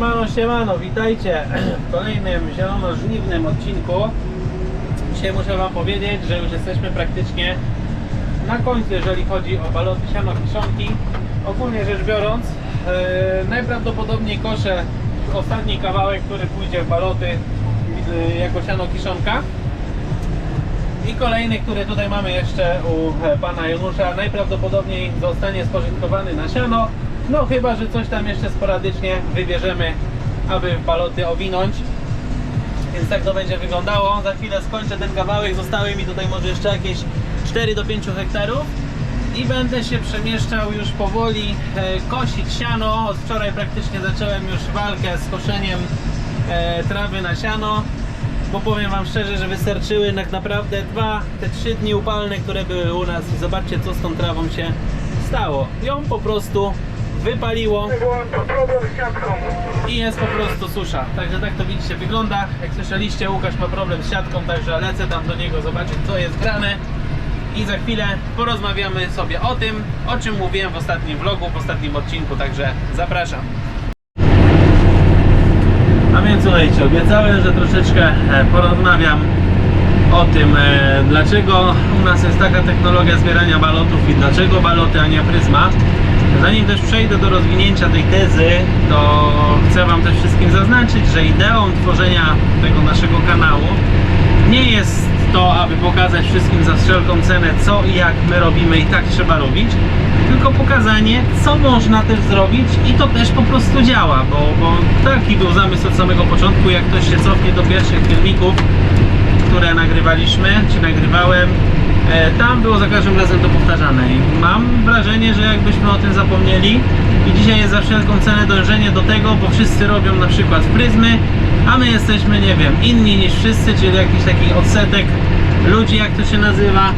Siemano, siemano, witajcie w kolejnym zielono-żniwnym odcinku. Dzisiaj muszę Wam powiedzieć, że już jesteśmy praktycznie na końcu, jeżeli chodzi o baloty siano kiszonki. Ogólnie rzecz biorąc, e, najprawdopodobniej koszę ostatni kawałek, który pójdzie w baloty e, jako siano kiszonka. I kolejny, który tutaj mamy jeszcze u pana Janusza, najprawdopodobniej zostanie spożytkowany na siano. No chyba, że coś tam jeszcze sporadycznie wybierzemy, aby baloty owinąć. Więc tak to będzie wyglądało. Za chwilę skończę ten kawałek. Zostały mi tutaj może jeszcze jakieś 4 do 5 hektarów. I będę się przemieszczał już powoli, e, kosić siano. Od wczoraj praktycznie zacząłem już walkę z koszeniem e, trawy na siano bo powiem wam szczerze, że wystarczyły tak naprawdę dwa, te trzy dni upalne, które były u nas i zobaczcie co z tą trawą się stało. Ją po prostu wypaliło i jest po prostu susza. Także tak to widzicie wygląda. Jak słyszeliście, Łukasz ma problem z siatką, także lecę tam do niego zobaczyć co jest grane. I za chwilę porozmawiamy sobie o tym, o czym mówiłem w ostatnim vlogu, w ostatnim odcinku, także zapraszam. A więc słuchajcie, obiecałem, że troszeczkę e, porozmawiam o tym, e, dlaczego u nas jest taka technologia zbierania balotów i dlaczego baloty, a nie pryzma. Zanim też przejdę do rozwinięcia tej tezy, to chcę Wam też wszystkim zaznaczyć, że ideą tworzenia tego naszego kanału nie jest to, aby pokazać wszystkim za wszelką cenę, co i jak my robimy i tak trzeba robić, tylko pokazanie, co można też zrobić i to też po prostu działa, bo, bo taki był zamysł od samego początku, jak ktoś się cofnie do pierwszych filmików, które nagrywaliśmy, czy nagrywałem, e, tam było za każdym razem to powtarzane wrażenie, że jakbyśmy o tym zapomnieli i dzisiaj jest za wszelką cenę dążenie do tego, bo wszyscy robią na przykład pryzmy, a my jesteśmy, nie wiem, inni niż wszyscy, czyli jakiś taki odsetek ludzi, jak to się nazywa,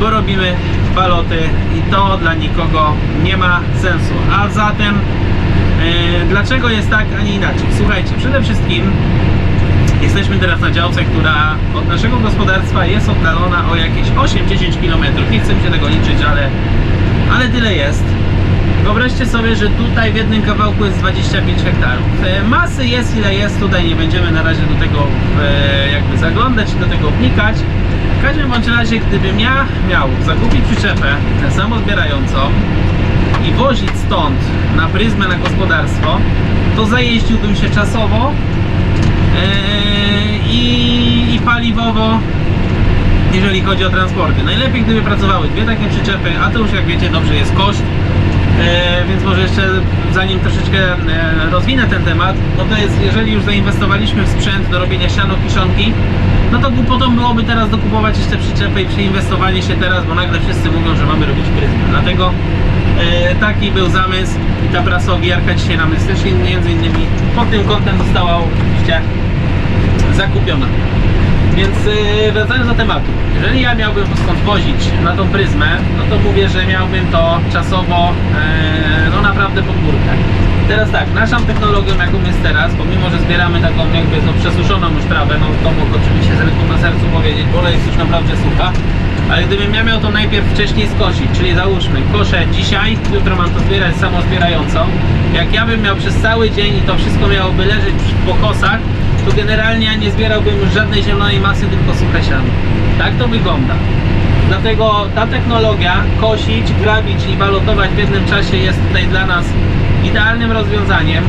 bo robimy baloty i to dla nikogo nie ma sensu. A zatem e, dlaczego jest tak, a nie inaczej? Słuchajcie, przede wszystkim Jesteśmy teraz na działce, która od naszego gospodarstwa jest oddalona o jakieś 8-10 km. Nie chcę się tego liczyć, ale, ale tyle jest. Wyobraźcie sobie, że tutaj w jednym kawałku jest 25 hektarów. E, Masy jest ile jest, tutaj nie będziemy na razie do tego e, jakby zaglądać, do tego wnikać. W każdym bądź razie, gdybym ja miał zakupić przyczepę e, samozbierającą i wozić stąd na pryzmę na gospodarstwo, to zajeździłbym się czasowo Eee, i, i paliwowo, jeżeli chodzi o transporty. Najlepiej gdyby pracowały dwie takie przyczepy, a to już jak wiecie dobrze jest koszt. Eee, więc może jeszcze zanim troszeczkę e, rozwinę ten temat, no to jest, jeżeli już zainwestowaliśmy w sprzęt do robienia siano kiszonki, no to głupotą byłoby teraz dokupować jeszcze przyczepę i przeinwestowanie się teraz, bo nagle wszyscy mówią, że mamy robić pryzmę. Dlatego e, taki był zamysł i ta prasogierka dzisiaj nam jest też między innymi pod tym kątem została oczywiście zakupiona. Więc yy, wracając do tematu, jeżeli ja miałbym skąd wozić na tą pryzmę, no to mówię, że miałbym to czasowo yy, no naprawdę pod górkę. Teraz tak, naszą technologią jaką jest teraz, pomimo, że zbieramy taką jakby no, przesuszoną już trawę, no to mogę oczywiście z ręką na sercu powiedzieć, bo jest już naprawdę sucha, ale gdybym ja miał to najpierw wcześniej skosić, czyli załóżmy, koszę dzisiaj, jutro mam to zbierać samozbierającą, jak ja bym miał przez cały dzień i to wszystko miałoby leżeć po kosach, to generalnie ja nie zbierałbym żadnej zielonej masy, tylko suche. Tak to wygląda. Dlatego ta technologia, kosić, grabić i balotować w jednym czasie jest tutaj dla nas idealnym rozwiązaniem,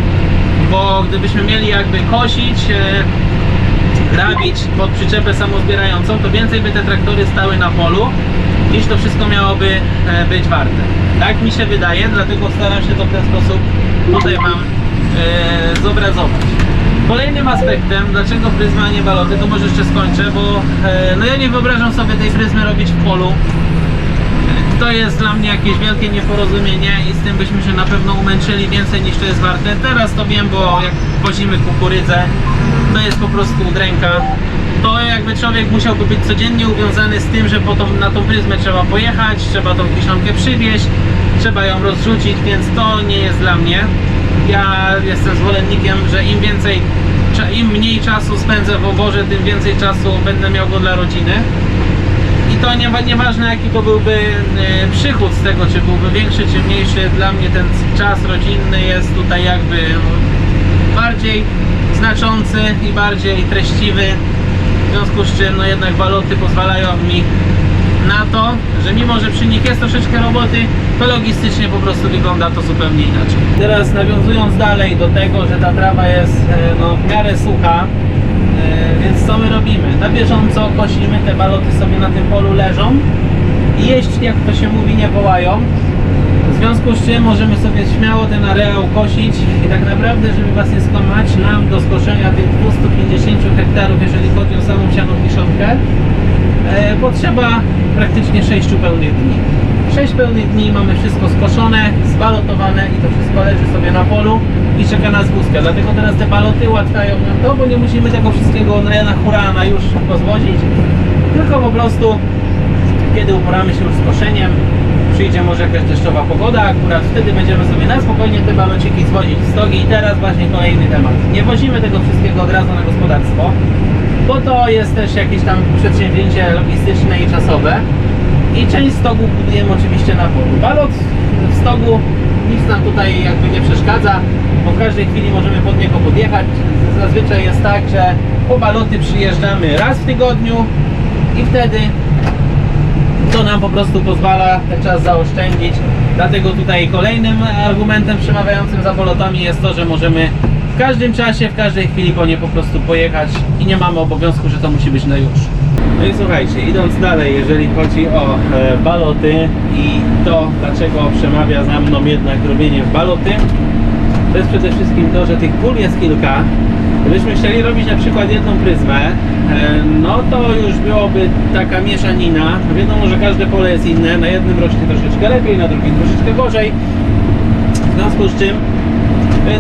bo gdybyśmy mieli jakby kosić, e, grabić pod przyczepę samozbierającą, to więcej by te traktory stały na polu, niż to wszystko miałoby e, być warte. Tak mi się wydaje, dlatego staram się to w ten sposób tutaj Wam e, zobrazować. Kolejnym aspektem, dlaczego pryzma, a nie baloty, to może jeszcze skończę, bo e, no ja nie wyobrażam sobie tej pryzmy robić w polu. To jest dla mnie jakieś wielkie nieporozumienie i z tym byśmy się na pewno umęczyli więcej niż to jest warte. Teraz to wiem, bo jak wozimy kukurydzę, to jest po prostu udręka. To jakby człowiek musiałby być codziennie uwiązany z tym, że po na tą pryzmę trzeba pojechać, trzeba tą kiszonkę przywieźć, trzeba ją rozrzucić, więc to nie jest dla mnie. Ja jestem zwolennikiem, że im więcej, im mniej czasu spędzę w oborze, tym więcej czasu będę miał go dla rodziny. I to nie, nieważne jaki to byłby e, przychód z tego, czy byłby większy, czy mniejszy, dla mnie ten czas rodzinny jest tutaj jakby bardziej znaczący i bardziej treściwy. W związku z czym no jednak baloty pozwalają mi na to, że mimo, że przy nich jest troszeczkę roboty, to logistycznie po prostu wygląda to zupełnie inaczej. Teraz nawiązując dalej do tego, że ta trawa jest e, no, w miarę sucha, e, więc co my robimy? Na bieżąco kosimy, te baloty sobie na tym polu leżą i jeść, jak to się mówi, nie wołają. W związku z czym możemy sobie śmiało ten areał kosić i tak naprawdę, żeby Was nie skłamać, nam do skoszenia tych 250 hektarów, jeżeli chodzi o samą e, potrzeba praktycznie 6 pełnych dni. 6 pełnych dni mamy wszystko skoszone, zbalotowane i to wszystko leży sobie na polu i czeka nas wózka. Dlatego teraz te baloty ułatwiają nam to, bo nie musimy tego wszystkiego na, na hurana już rozwozić, tylko po prostu kiedy uporamy się już z koszeniem, przyjdzie może jakaś deszczowa pogoda, akurat wtedy będziemy sobie na spokojnie te balociki zwozić z stogi i teraz właśnie kolejny temat. Nie wozimy tego wszystkiego od razu na gospodarstwo, bo to jest też jakieś tam przedsięwzięcie logistyczne i czasowe i część stogu budujemy oczywiście na polu. Balot w stogu nic nam tutaj jakby nie przeszkadza, bo w każdej chwili możemy pod niego podjechać. Zazwyczaj jest tak, że po baloty przyjeżdżamy raz w tygodniu i wtedy to nam po prostu pozwala ten czas zaoszczędzić. Dlatego tutaj kolejnym argumentem przemawiającym za bolotami jest to, że możemy w każdym czasie, w każdej chwili po nie po prostu pojechać i nie mamy obowiązku, że to musi być na już. No i słuchajcie, idąc dalej, jeżeli chodzi o e, baloty i to, dlaczego przemawia za mną jednak robienie baloty, to jest przede wszystkim to, że tych pól jest kilka. Gdybyśmy chcieli robić na przykład jedną pryzmę, e, no to już byłoby taka mieszanina. Wiadomo, że każde pole jest inne. Na jednym rośnie troszeczkę lepiej, na drugim troszeczkę gorzej. W związku z czym,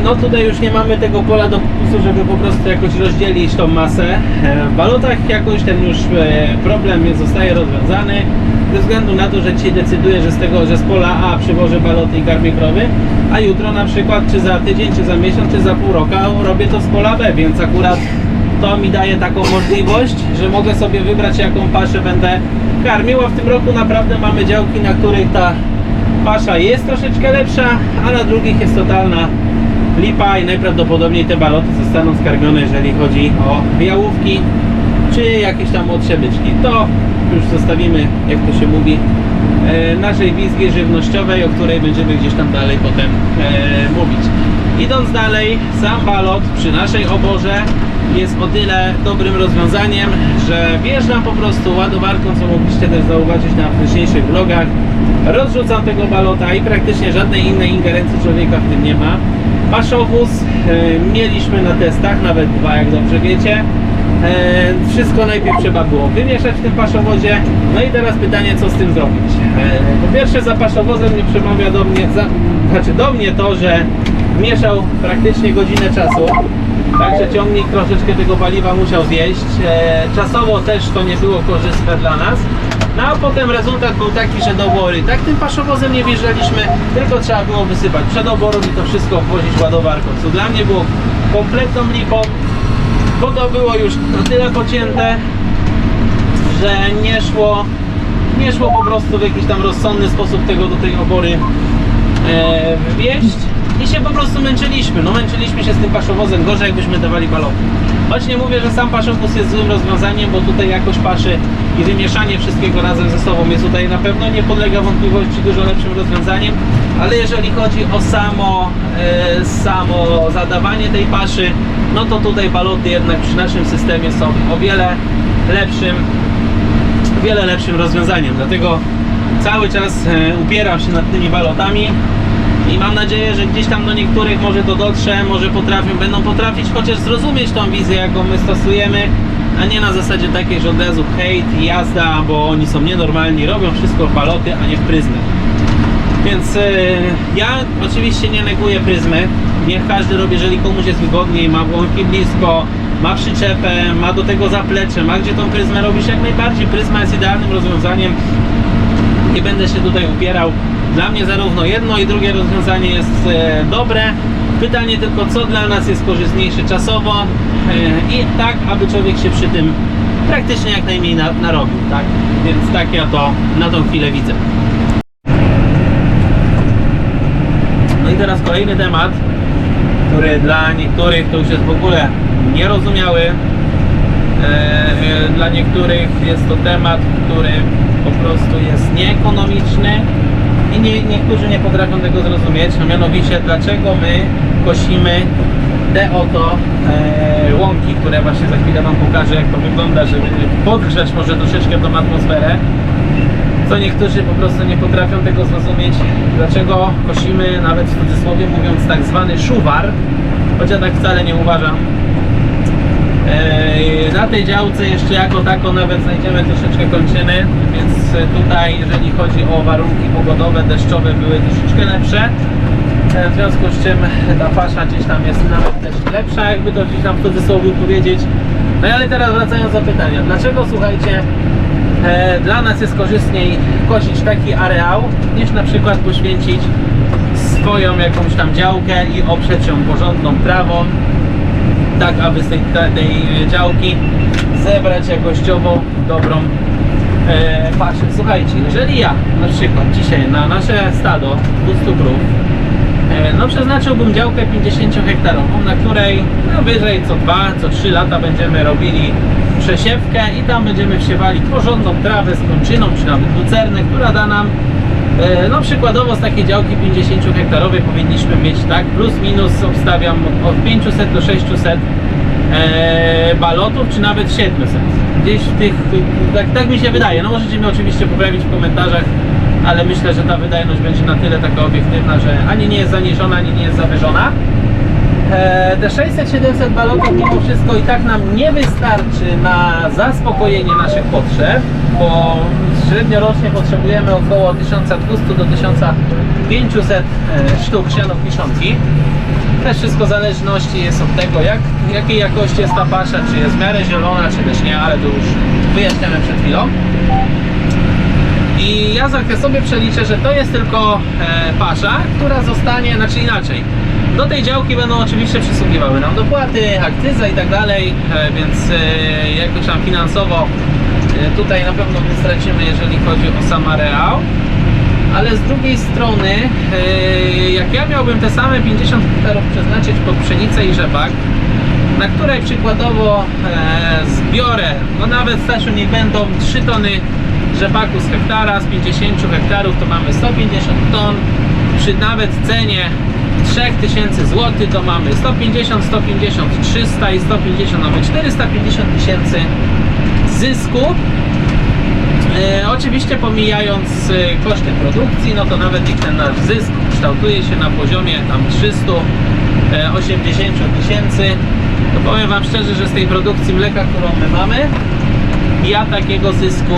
no tutaj już nie mamy tego pola do pokusu, żeby po prostu jakoś rozdzielić tą masę. E, W balotach jakoś ten już e, problem zostaje rozwiązany. Ze względu na to, że dzisiaj decyduję, że z tego, że z pola A przywożę baloty i karmię krowy, a jutro na przykład, czy za tydzień, czy za miesiąc, czy za pół roku robię to z pola B, więc akurat to mi daje taką możliwość, że mogę sobie wybrać jaką paszę będę karmił, a w tym roku naprawdę mamy działki, na których ta pasza jest troszeczkę lepsza, a na drugich jest totalna lipa i najprawdopodobniej te baloty zostaną skarmione, jeżeli chodzi o jałówki czy jakieś tam odsiebyczki. To już zostawimy, jak to się mówi, e, naszej wizji żywnościowej, o której będziemy gdzieś tam dalej potem e, mówić. Idąc dalej, sam balot przy naszej oborze jest o tyle dobrym rozwiązaniem, że wjeżdżam po prostu ładowarką, co mogliście też zauważyć na wcześniejszych vlogach. Rozrzucam tego balota i praktycznie żadnej innej ingerencji człowieka w tym nie ma. Paszowóz e, mieliśmy na testach, nawet dwa jak dobrze wiecie. E, wszystko najpierw trzeba było wymieszać w tym paszowozie. No i teraz pytanie, co z tym zrobić. E, po pierwsze za paszowozem nie przemawia do mnie, za, znaczy do mnie to, że mieszał praktycznie godzinę czasu. Także ciągnik troszeczkę tego paliwa musiał zjeść. Czasowo też to nie było korzystne dla nas. No a potem rezultat był taki, że do Wory tak tym paszowozem nie wjeżdżaliśmy, tylko trzeba było wysypać przed oborą i to wszystko wwozić ładowarką. Co dla mnie było kompletną lipą, bo to było już na tyle pocięte, że nie szło, nie szło po prostu w jakiś tam rozsądny sposób tego do tej obory e, wwieźć i się po prostu męczyliśmy. No męczyliśmy się z tym paszowozem, gorzej jakbyśmy dawali balony. Choć nie mówię, że sam paszowóz jest złym rozwiązaniem, bo tutaj jakość paszy i wymieszanie wszystkiego razem ze sobą jest tutaj na pewno nie podlega wątpliwości dużo lepszym rozwiązaniem, ale jeżeli chodzi o samo, e, samo zadawanie tej paszy, no to tutaj baloty jednak przy naszym systemie są o wiele lepszym wiele lepszym rozwiązaniem. Dlatego cały czas e, upieram się nad tymi balotami i mam nadzieję, że gdzieś tam do niektórych może to dotrze, może potrafią, będą potrafić chociaż zrozumieć tą wizję, jaką my stosujemy, a nie na zasadzie takiej, że od razu hejt i jazda, bo oni są nienormalni, robią wszystko w baloty, a nie w pryzmy. Więc e, ja oczywiście nie neguję pryzmy. Niech każdy robi, jeżeli komuś jest wygodniej, ma łąki blisko, ma przyczepę, ma do tego zaplecze, ma gdzie tą pryzmę robisz jak najbardziej. Pryzma jest idealnym rozwiązaniem. Nie będę się tutaj upierał. Dla mnie zarówno jedno i drugie rozwiązanie jest e, dobre. Pytanie tylko, co dla nas jest korzystniejsze czasowo e, i tak, aby człowiek się przy tym praktycznie jak najmniej na, narobił, tak? Więc tak ja to na tą chwilę widzę. No i teraz kolejny temat. który dla niektórych to już jest w ogóle nierozumiały. E, Dla niektórych jest to temat, który po prostu jest nieekonomiczny i nie, niektórzy nie potrafią tego zrozumieć, a mianowicie dlaczego my kosimy te oto e, łąki, które właśnie za chwilę Wam pokażę jak to wygląda, żeby podgrzać może troszeczkę tą atmosferę. Co niektórzy po prostu nie potrafią tego zrozumieć, dlaczego kosimy nawet w cudzysłowie mówiąc tak zwany szuwar, choć ja tak wcale nie uważam. Eee, Na tej działce jeszcze jako tako nawet znajdziemy troszeczkę kończyny, więc tutaj jeżeli chodzi o warunki pogodowe, deszczowe były troszeczkę lepsze. E, W związku z czym ta pasza gdzieś tam jest nawet też lepsza, jakby to gdzieś tam w cudzysłowie powiedzieć. No ale teraz wracając do pytania, dlaczego słuchajcie, e, dla nas jest korzystniej kosić taki areał, niż na przykład poświęcić swoją jakąś tam działkę i oprzeć ją porządną trawą, tak aby z tej, te- tej działki zebrać jakościowo dobrą Słuchajcie, jeżeli ja na przykład dzisiaj na nasze stado 200 krów e, no przeznaczyłbym działkę 50 hektarową, na której no wyżej co 2, co 3 lata będziemy robili przesiewkę i tam będziemy wsiewali porządną trawę z kończyną, czy nawet lucernę, która da nam E, No przykładowo z takiej działki 50 hektarowej powinniśmy mieć tak plus minus obstawiam od 500 do 600 e, balotów czy nawet 700 gdzieś w tych, tak, tak mi się wydaje, no możecie mnie oczywiście poprawić w komentarzach ale myślę, że ta wydajność będzie na tyle taka obiektywna, że ani nie jest zaniżona, ani nie jest zawyżona E, Te 600-700 balonów mimo wszystko i tak nam nie wystarczy na zaspokojenie naszych potrzeb, bo średnio rocznie potrzebujemy około 1200 do 1500 e, sztuk sianów kiszonki. Też wszystko w zależności jest od tego, jak, jakiej jakości jest ta pasza, czy jest w miarę zielona, czy też nie, ale to już wyjaśniamy przed chwilą. I ja sobie przeliczę, że to jest tylko e, pasza, która zostanie, znaczy inaczej. Do tej działki będą oczywiście przysługiwały nam dopłaty, akcyza i tak dalej, e, więc e, jakoś tam finansowo e, tutaj na pewno nie stracimy, jeżeli chodzi o sam areał. Ale z drugiej strony, e, jak ja miałbym te same 50 hektarów przeznaczyć pod pszenicę i rzepak, na której przykładowo e, zbiorę, no nawet Stasiu niech będą 3 tony rzepaku z hektara, z 50 hektarów to mamy 150 ton, przy nawet cenie 3000 zł to mamy 150, 150, 300 i 150, nawet 450 tysięcy zysku. E, oczywiście pomijając e, koszty produkcji, no to nawet niech ten nasz zysk kształtuje się na poziomie tam 380 tysięcy. To powiem Wam szczerze, że z tej produkcji mleka, którą my mamy, ja takiego zysku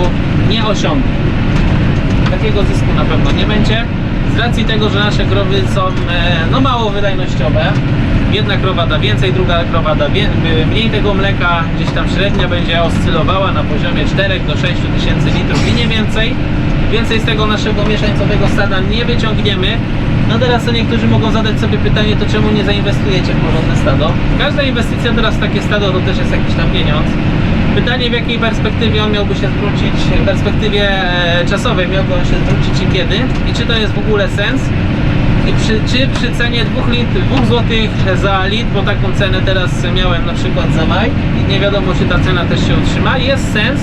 nie osiągnę. Takiego zysku na pewno nie będzie. Z racji tego, że nasze krowy są e, no, mało wydajnościowe, jedna krowa da więcej, druga krowa da mniej tego mleka, gdzieś tam średnia będzie oscylowała na poziomie 4 do 6 tysięcy litrów i nie więcej. Więcej z tego naszego mieszańcowego stada nie wyciągniemy. No teraz niektórzy mogą zadać sobie pytanie, to czemu nie zainwestujecie w porządne stado? Każda inwestycja teraz w takie stado to też jest jakiś tam pieniądz. Pytanie w jakiej perspektywie on miałby się zwrócić, w perspektywie e, czasowej miałby on się zwrócić i kiedy i czy to jest w ogóle sens i przy, czy przy cenie 2, lit, 2 zł za litr, bo taką cenę teraz miałem na przykład za maj i nie wiadomo czy ta cena też się utrzyma, jest sens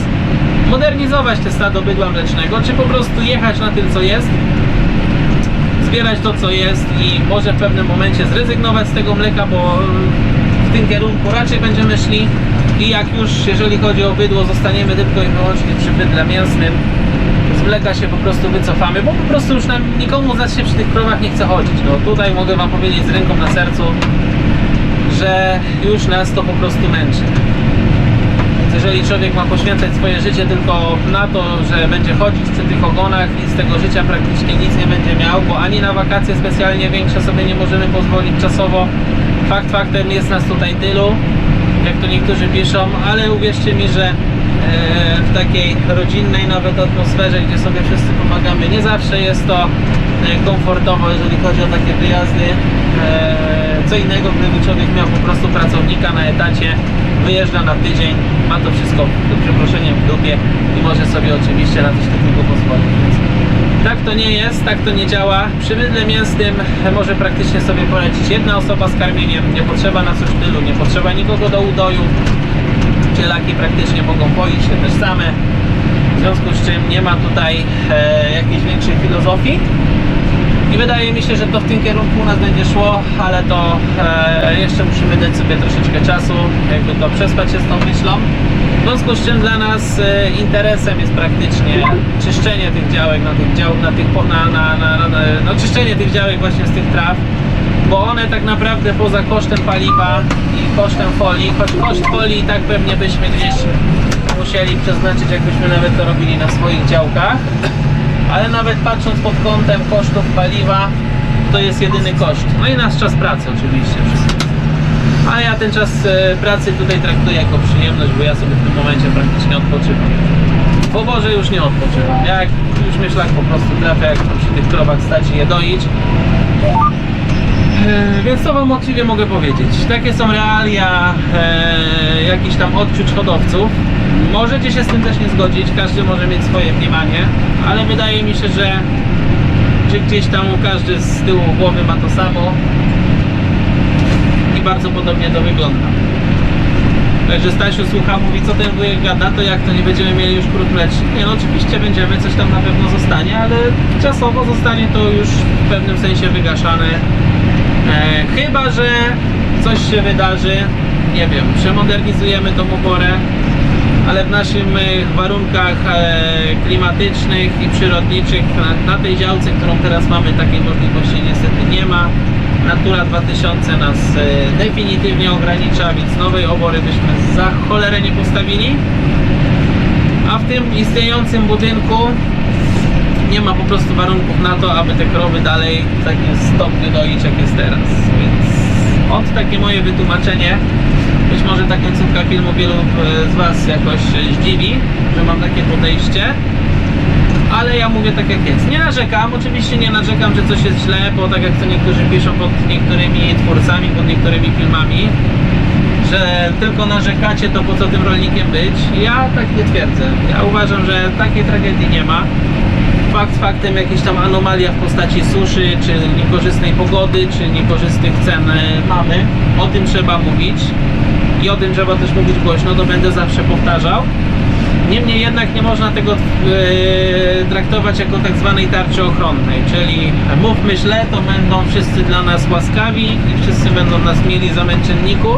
modernizować te stado bydła mlecznego, czy po prostu jechać na tym co jest zbierać to co jest i może w pewnym momencie zrezygnować z tego mleka, bo w tym kierunku raczej będziemy szli. I jak już jeżeli chodzi o bydło zostaniemy tylko i wyłącznie przy bydle mięsnym mleka się po prostu wycofamy, bo po prostu już nam nikomu z nas się przy tych krowach nie chce chodzić. No tutaj mogę wam powiedzieć z ręką na sercu, że już nas to po prostu męczy. Więc jeżeli człowiek ma poświęcać swoje życie tylko na to, że będzie chodzić przy tych ogonach i z tego życia praktycznie nic nie będzie miał, bo ani na wakacje specjalnie większe sobie nie możemy pozwolić czasowo. Fakt faktem jest nas tutaj tylu, jak to niektórzy piszą, ale uwierzcie mi, że w takiej rodzinnej nawet atmosferze, gdzie sobie wszyscy pomagamy, nie zawsze jest to e, komfortowo, jeżeli chodzi o takie wyjazdy. E, Co innego, gdyby człowiek miał po prostu pracownika na etacie, wyjeżdża na tydzień, ma to wszystko, z przeproszeniem, w dupie i może sobie oczywiście na coś takiego pozwolić. Tak to nie jest, tak to nie działa. Przy bydle mięsnym może praktycznie sobie polecić jedna osoba z karmieniem. Nie potrzeba na coś tylu, nie potrzeba nikogo do udoju. Cielaki praktycznie mogą poić się też same. W związku z czym nie ma tutaj e, jakiejś większej filozofii. I wydaje mi się, że to w tym kierunku u nas będzie szło, ale to e, jeszcze musimy dać sobie troszeczkę czasu, jakby to przespać się z tą myślą. W związku z czym dla nas e, interesem jest praktycznie czyszczenie tych działek na tych dział, na tych na, na, na, na, no czyszczenie tych działek właśnie z tych traw, bo one tak naprawdę poza kosztem paliwa i kosztem folii, choć koszt folii i tak pewnie byśmy gdzieś musieli przeznaczyć, jakbyśmy nawet to robili na swoich działkach, ale nawet patrząc pod kątem kosztów paliwa, to jest jedyny koszt. No i nasz czas pracy oczywiście. A ja ten czas e, pracy tutaj traktuję jako przyjemność, bo ja sobie w tym momencie praktycznie odpoczywam. Po Boże już nie odpoczywam. Jak już szlak po prostu trafia, jak przy tych krowach stać i je doić. E, Więc co wam uczciwie mogę powiedzieć? Takie są realia e, tam odczuć hodowców. Możecie się z tym też nie zgodzić, każdy może mieć swoje mniemanie, ale wydaje mi się, że, że gdzieś tam każdy z tyłu głowy ma to samo i bardzo podobnie to wygląda. Także Stasiu słucha, mówi co ten wujek gada, to jak to nie będziemy mieli już krów mlecznych? Nie no oczywiście będziemy, coś tam na pewno zostanie, ale czasowo zostanie to już w pewnym sensie wygaszane. E, chyba, że coś się wydarzy, nie wiem, przemodernizujemy tą oborę, ale w naszych warunkach e, klimatycznych i przyrodniczych na, na tej działce, którą teraz mamy, takiej możliwości niestety nie ma. Natura 2000 nas e, definitywnie ogranicza, więc nowej obory byśmy za cholerę nie postawili. A w tym istniejącym budynku nie ma po prostu warunków na to, aby te krowy dalej w takim stopniu doić, jak jest teraz. Więc od takie moje wytłumaczenie. Być może ta końcówka filmu wielu e, z Was jakoś zdziwi, że mam takie podejście. Ale ja mówię tak jak jest. Nie narzekam, oczywiście nie narzekam, że coś jest źle, bo tak jak to niektórzy piszą pod niektórymi twórcami, pod niektórymi filmami, że tylko narzekacie, to po co tym rolnikiem być? Ja tak nie twierdzę. Ja uważam, że takiej tragedii nie ma. Fakt faktem jakieś tam anomalia w postaci suszy, czy niekorzystnej pogody, czy niekorzystnych cen e, mamy. O tym trzeba mówić i o tym trzeba też mówić głośno, to będę zawsze powtarzał. Niemniej jednak nie można tego e, traktować jako tak zwanej tarczy ochronnej, czyli mówmy źle, to będą wszyscy dla nas łaskawi i wszyscy będą nas mieli za męczenników.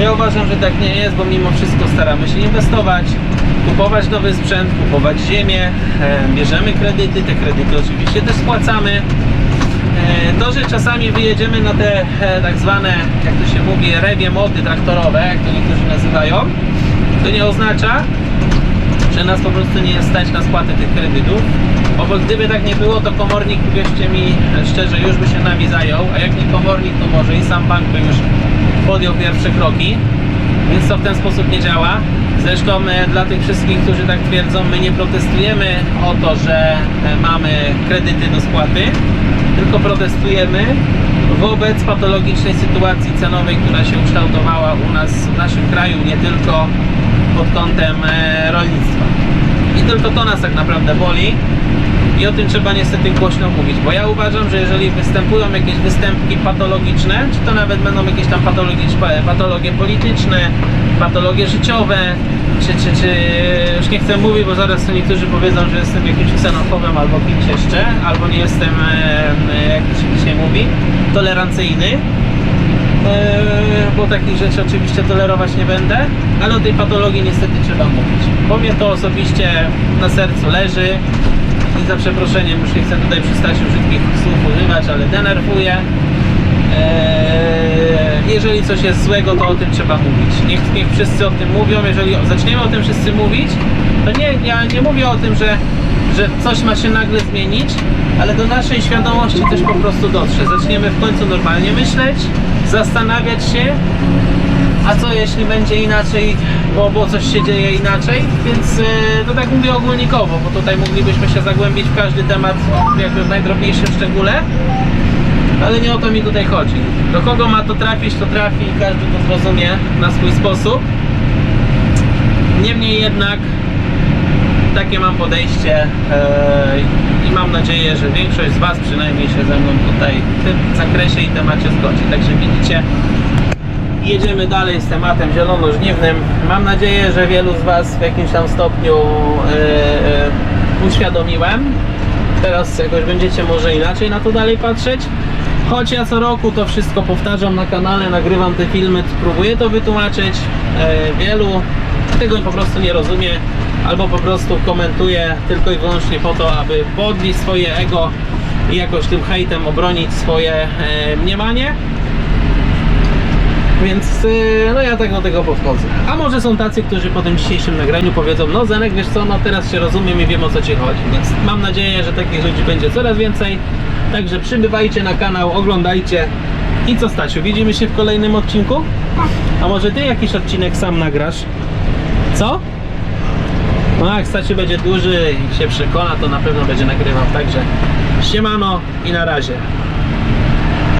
Ja uważam, że tak nie jest, bo mimo wszystko staramy się inwestować, kupować nowy sprzęt, kupować ziemię, e, bierzemy kredyty, te kredyty oczywiście też spłacamy. E, To, że czasami wyjedziemy na te e, tak zwane, jak to się mówi, rewie mody traktorowe, jak to niektórzy nazywają, to nie oznacza, że nas po prostu nie stać na spłatę tych kredytów. Bo gdyby tak nie było, to komornik, uwierzcie mi szczerze, już by się nami zajął, a jak nie komornik, to może i sam bank by już podjął pierwsze kroki, więc to w ten sposób nie działa. Zresztą e, dla tych wszystkich, którzy tak twierdzą, my nie protestujemy o to, że e, mamy kredyty do spłaty, tylko protestujemy wobec patologicznej sytuacji cenowej, która się ukształtowała u nas w naszym kraju, nie tylko pod kątem e, rolnictwa. I tylko to nas tak naprawdę boli i o tym trzeba niestety głośno mówić, bo ja uważam, że jeżeli występują jakieś występki patologiczne, czy to nawet będą jakieś tam patologie polityczne, patologie życiowe, czy, czy, czy już nie chcę mówić, bo zaraz niektórzy powiedzą, że jestem jakimś ksenofobem albo kimś jeszcze, albo nie jestem, jak się dzisiaj mówi, tolerancyjny. Eee, bo takich rzeczy oczywiście tolerować nie będę, ale o tej patologii niestety trzeba mówić. Bo mnie to osobiście na sercu leży i za przeproszeniem już nie chcę tutaj przystać brzydkich słów używać, ale denerwuje. Eee, jeżeli coś jest złego, to o tym trzeba mówić. Niech, niech wszyscy o tym mówią. Jeżeli zaczniemy o tym wszyscy mówić, to nie, ja nie mówię o tym, że, że coś ma się nagle zmienić, ale do naszej świadomości też po prostu dotrze. Zaczniemy w końcu normalnie myśleć, zastanawiać się, a co jeśli będzie inaczej, bo, bo coś się dzieje inaczej, więc to tak mówię ogólnikowo, bo tutaj moglibyśmy się zagłębić w każdy temat jakby w najdrobniejszym szczególe, ale nie o to mi tutaj chodzi. Do kogo ma to trafić, to trafi i każdy to zrozumie na swój sposób. Niemniej jednak takie mam podejście e, i mam nadzieję, że większość z Was przynajmniej się ze mną tutaj w tym zakresie i temacie zgodzi. Także widzicie, jedziemy dalej z tematem zielono-żniwnym. Mam nadzieję, że wielu z Was w jakimś tam stopniu e, uświadomiłem. Teraz jakoś będziecie może inaczej na to dalej patrzeć. Choć ja co roku to wszystko powtarzam na kanale, nagrywam te filmy, próbuję to wytłumaczyć. E, wielu tego po prostu nie rozumie, albo po prostu komentuje tylko i wyłącznie po to, aby podnieść swoje ego i jakoś tym hejtem obronić swoje mniemanie. Więc yy, no ja tak do tego podchodzę. A może są tacy, którzy po tym dzisiejszym nagraniu powiedzą, no Zenek, wiesz co, no teraz się rozumiem i wiem o co Ci chodzi. Więc mam nadzieję, że takich ludzi będzie coraz więcej. Także przybywajcie na kanał, oglądajcie. I co Stasiu, widzimy się w kolejnym odcinku? A może Ty jakiś odcinek sam nagrasz? Co? No jak Stasiu będzie duży i się przekona, to na pewno będzie nagrywał. Także siemano i na razie.